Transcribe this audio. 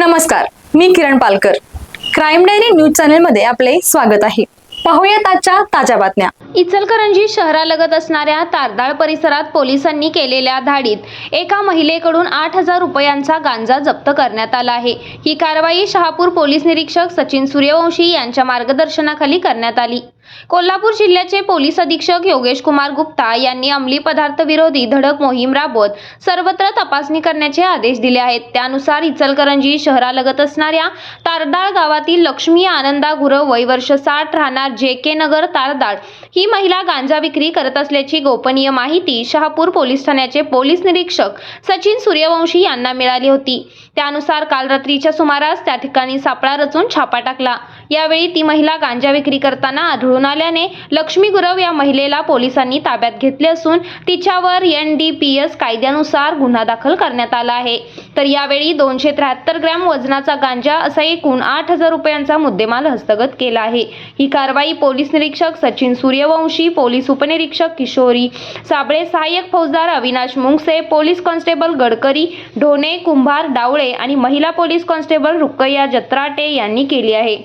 नमस्कार मी Kiran Palkar. Crime diary news चॅनलमध्ये आपले स्वागत आहे. पाहूयात आजच्या ताज्या बातम्या. इचलकरंजी शहरालगत असणाऱ्या तारदाळ परिसरात पोलिसांनी केलेल्या धाडीत एका महिलेकडून आठ हजार रुपयांचा गांजा जप्त करण्यात आला आहे. ही कारवाई शहापूर पोलीस निरीक्षक सचिन सूर्यवंशी यांच्या मार्गदर्शनाखाली करण्यात आली. कोल्हापूर जिल्ह्याचे पोलीस अधीक्षक योगेश कुमार गुप्ता यांनी अंमली पदार्थ विरोधी धडक मोहीम राबवत सर्वत्र तपासणी करण्याचे आदेश दिले आहेत. त्यानुसार इचलकरंजी शहरालगत असणाऱ्या तारदाळ गावातील लक्ष्मी आनंदा गुरव वय वर्ष साठ राहणार जे के नगर तारदाळ ही महिला गांजा विक्री करत असल्याची गोपनीय माहिती शहापूर पोलीस ठाण्याचे पोलीस निरीक्षक सचिन सूर्यवंशी यांना मिळाली होती. त्यानुसार काल रात्रीच्या सुमारास त्या ठिकाणी सापळा रचून छापा टाकला. यावेळी ती महिला गांजा विक्री करताना आढळून आल्याने लक्ष्मी गुरव या महिलेला पोलिसांनी ताब्यात घेतले असून तिच्यावर एन डी पी एस कायद्यानुसार गुन्हा दाखल करण्यात आला आहे. तर यावेळी दोनशे त्र्याहत्तर ग्रॅम वजनाचा गांजा असा एकूण आठ हजार रुपयांचा मुद्देमाल हस्तगत केला आहे. ही कारवाई पोलीस निरीक्षक सचिन सूर्यवंशी पोलीस उपनिरीक्षक किशोरी साबळे सहाय्यक फौजदार अविनाश मुंगसे पोलीस कॉन्स्टेबल गडकरी ढोणे कुंभार डावळे आणि महिला पोलीस कॉन्स्टेबल रुकय्या जत्राटे यांनी केली आहे.